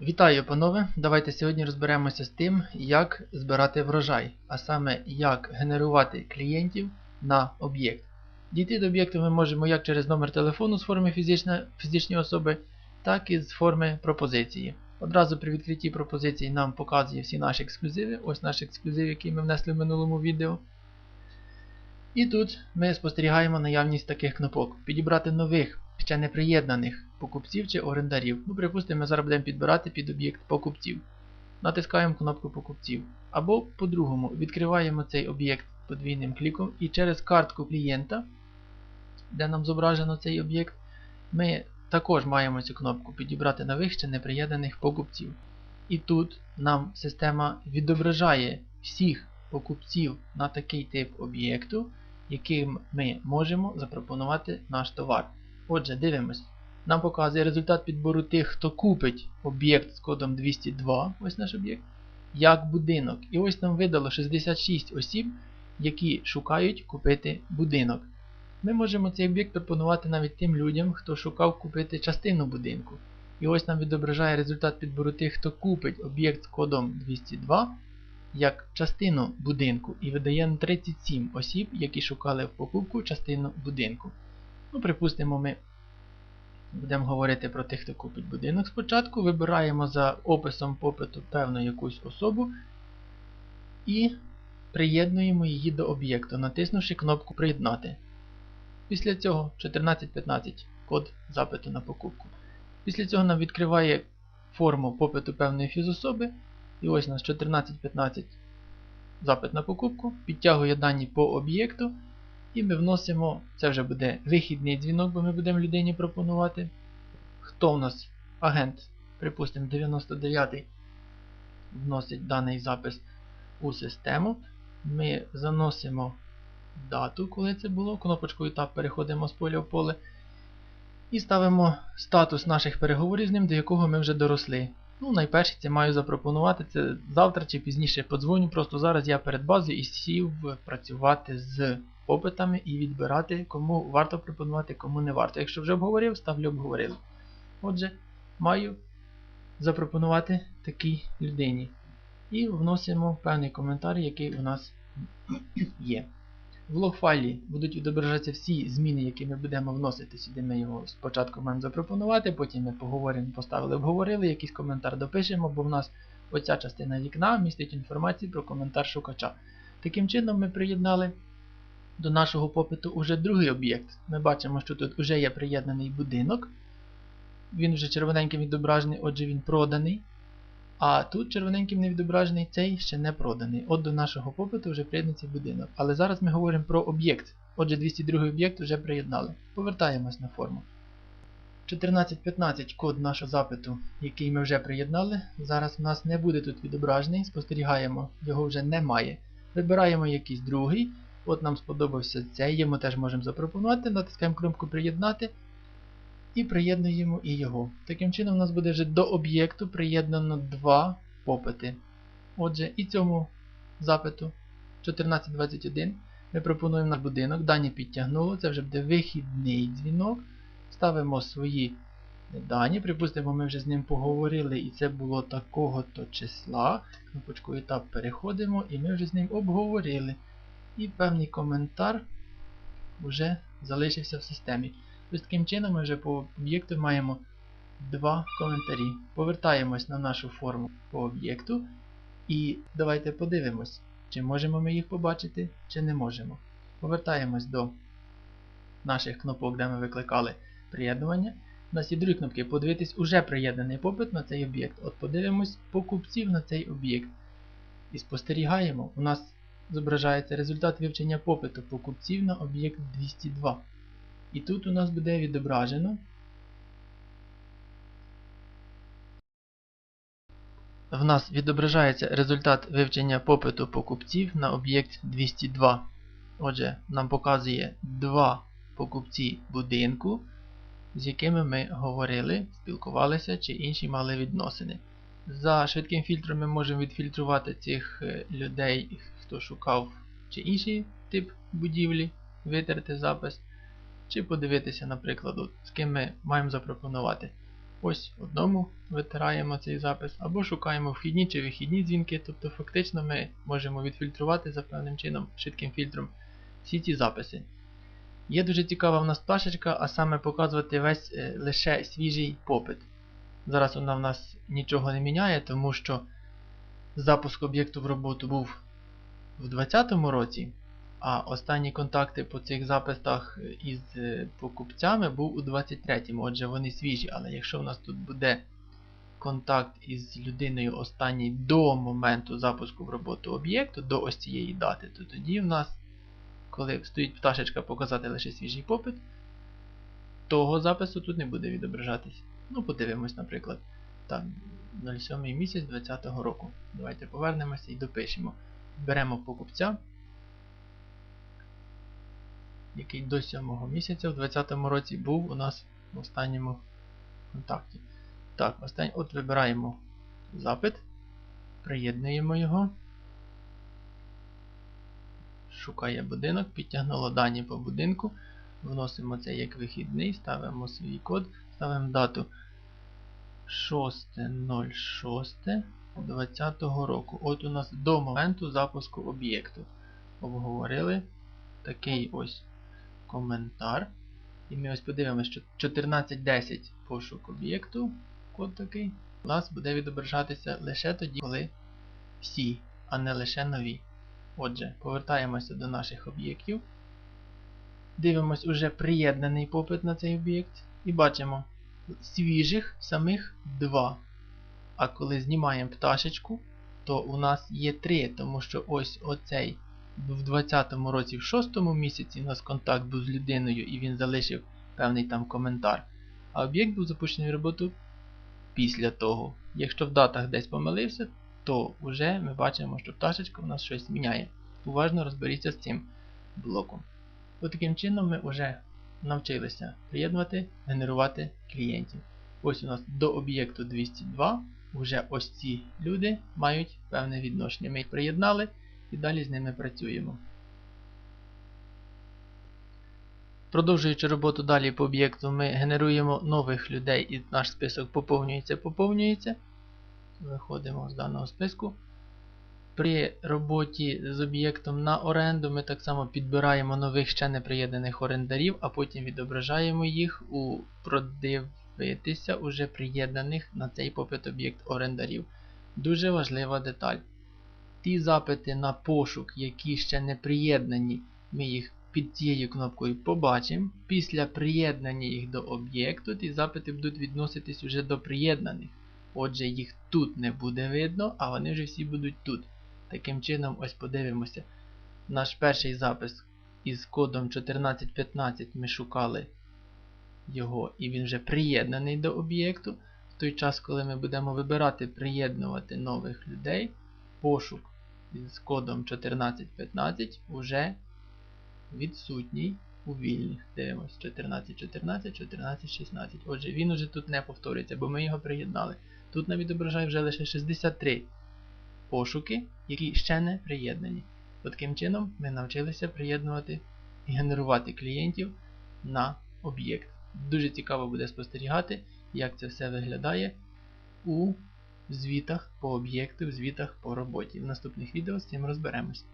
Вітаю, панове! Давайте сьогодні розберемося з тим, як збирати врожай, а саме як генерувати клієнтів на об'єкт. Дійти до об'єкту ми можемо як через номер телефону з форми фізична, фізичної особи, так і з форми пропозиції. Одразу при відкритті пропозиції нам показує всі наші ексклюзиви. Ось наш ексклюзив, який ми внесли в минулому відео. І тут ми спостерігаємо наявність таких кнопок. Підібрати нових, ще не приєднаних покупців чи орендарів. Ну, припустимо, ми зараз будемо підбирати під об'єкт покупців. Натискаємо кнопку покупців. Або по-другому відкриваємо цей об'єкт подвійним кліком і через картку клієнта, де нам зображено цей об'єкт, ми також маємо цю кнопку підібрати нових ще не приєднаних покупців. І тут нам система відображає всіх покупців на такий тип об'єкту, яким ми можемо запропонувати наш товар. Отже, дивимось. Нам показує результат підбору тих, хто купить об'єкт з кодом 202, ось наш об'єкт, як будинок. І ось нам видало 66 осіб, які шукають купити будинок. Ми можемо цей об'єкт пропонувати навіть тим людям, хто шукав купити частину будинку. І ось нам відображає результат підбору тих, хто купить об'єкт з кодом 202 як частину будинку і видає 37 осіб, які шукали в покупку частину будинку. Ну, Припустимо, ми будемо говорити про тих, хто купить будинок спочатку. Вибираємо за описом попиту певну якусь особу і приєднуємо її до об'єкту, натиснувши кнопку Приєднати. Після цього 1415 код запиту на покупку. Після цього нам відкриває форму попиту певної фізособи. І ось у нас 1415 запит на покупку, підтягує дані по об'єкту. І ми вносимо, це вже буде вихідний дзвінок, бо ми будемо людині пропонувати. Хто у нас агент, припустимо, 99-й вносить даний запис у систему. Ми заносимо дату, коли це було. Кнопочкою Tab переходимо з поля в поле. І ставимо статус наших переговорів з ним, до якого ми вже доросли. Ну, найперше це маю запропонувати це завтра чи пізніше подзвоню. Просто зараз я перед базою і сів працювати з попитами і відбирати, кому варто пропонувати, кому не варто. Якщо вже обговорив, ставлю обговорили. Отже, маю запропонувати такій людині. І вносимо певний коментар, який у нас є. В лог-файлі будуть відображатися всі зміни, які ми будемо вносити сюди. Ми його спочатку маємо запропонувати, потім ми поговоримо, поставили, обговорили, якийсь коментар допишемо, бо в нас оця частина вікна містить інформацію про коментар шукача. Таким чином ми приєднали до нашого попиту уже другий об'єкт. Ми бачимо, що тут вже є приєднаний будинок. Він вже червоненьким відображений, отже він проданий. А тут червоненьким не відображений, цей ще не проданий. От до нашого попиту вже приєднується будинок. Але зараз ми говоримо про об'єкт. Отже, 202 об'єкт вже приєднали. Повертаємось на форму. 1415 код нашого запиту, який ми вже приєднали. Зараз у нас не буде тут відображений. Спостерігаємо, його вже немає. Вибираємо якийсь другий. От нам сподобався цей, йому теж можемо запропонувати. Натискаємо кнопку Приєднати. І приєднуємо і його. Таким чином у нас буде вже до об'єкту приєднано два попити. Отже, і цьому запиту 1421 ми пропонуємо на будинок. Дані підтягнуло, це вже буде вихідний дзвінок. Ставимо свої дані. Припустимо, ми вже з ним поговорили, і це було такого-то числа. Кнопочкою Tab переходимо, і ми вже з ним обговорили. І певний коментар вже залишився в системі. Ось таким чином ми вже по об'єкту маємо два коментарі. Повертаємось на нашу форму по об'єкту. І давайте подивимось, чи можемо ми їх побачити, чи не можемо. Повертаємось до наших кнопок, де ми викликали приєднування. У нас є другі кнопки. Подивитись уже приєднаний попит на цей об'єкт. От подивимось покупців на цей об'єкт. І спостерігаємо, у нас зображається результат вивчення попиту покупців на об'єкт 202. І тут у нас буде відображено. В нас відображається результат вивчення попиту покупців на об'єкт 202. Отже, нам показує два покупці будинку, з якими ми говорили, спілкувалися чи інші мали відносини. За швидким фільтром ми можемо відфільтрувати цих людей, хто шукав чи інший тип будівлі, витерти запис чи подивитися, наприклад, з ким ми маємо запропонувати. ось одному витираємо цей запис, або шукаємо вхідні чи вихідні дзвінки. Тобто фактично ми можемо відфільтрувати за певним чином швидким фільтром всі ці записи. Є дуже цікава в нас пташечка, а саме показувати весь е, лише свіжий попит. Зараз вона в нас нічого не міняє, тому що запуск об'єкту в роботу був в 2020 році, а останні контакти по цих записах із е, покупцями був у 23-му. Отже, вони свіжі, але якщо в нас тут буде контакт із людиною останній до моменту запуску в роботу об'єкту, до ось цієї дати, то тоді в нас, коли стоїть пташечка показати лише свіжий попит, того запису тут не буде відображатись. Ну, подивимось, наприклад, так, 07 місяць 2020 року. Давайте повернемося і допишемо. Беремо покупця, який до 7 місяця в 2020 році був у нас в останньому контакті. Так, остань... от вибираємо запит, приєднуємо його. Шукає будинок, підтягнуло дані по будинку. Вносимо це як вихідний, ставимо свій код, ставимо дату 6.06.2020 року. От у нас до моменту запуску об'єкту. Обговорили такий ось коментар. І ми ось подивимося, що 14.10 пошук об'єкту, код такий, у нас буде відображатися лише тоді, коли всі, а не лише нові. Отже, повертаємося до наших об'єктів. Дивимось уже приєднаний попит на цей об'єкт. І бачимо свіжих самих 2. А коли знімаємо пташечку, то у нас є 3, тому що ось оцей в 20 році, в 6 місяці у нас контакт був з людиною і він залишив певний там коментар. А об'єкт був запущений в роботу після того. Якщо в датах десь помилився, то вже ми бачимо, що пташечка у нас щось міняє. Уважно розберіться з цим блоком. От таким чином ми вже навчилися приєднувати, генерувати клієнтів. Ось у нас до об'єкту 202 вже ось ці люди мають певне відношення. Ми їх приєднали і далі з ними працюємо. Продовжуючи роботу далі по об'єкту, ми генеруємо нових людей і наш список поповнюється, поповнюється. Виходимо з даного списку. При роботі з об'єктом на оренду ми так само підбираємо нових ще не приєднаних орендарів, а потім відображаємо їх у продивитися уже приєднаних на цей попит об'єкт орендарів. Дуже важлива деталь. Ті запити на пошук, які ще не приєднані, ми їх під цією кнопкою побачимо. Після приєднання їх до об'єкту, ті запити будуть відноситись уже до приєднаних. Отже, їх тут не буде видно, а вони вже всі будуть тут. Таким чином, ось подивимося. Наш перший запис із кодом 1415 ми шукали його, і він вже приєднаний до об'єкту. В той час, коли ми будемо вибирати приєднувати нових людей, пошук з кодом 1415 вже відсутній у вільних. Дивимось 1414, 1416. Отже, він уже тут не повторюється, бо ми його приєднали. Тут нам відображає вже лише 63 пошуки, які ще не приєднані. Таким чином ми навчилися приєднувати і генерувати клієнтів на об'єкт. Дуже цікаво буде спостерігати, як це все виглядає у звітах по об'єкту, в звітах по роботі. В наступних відео з цим розберемось.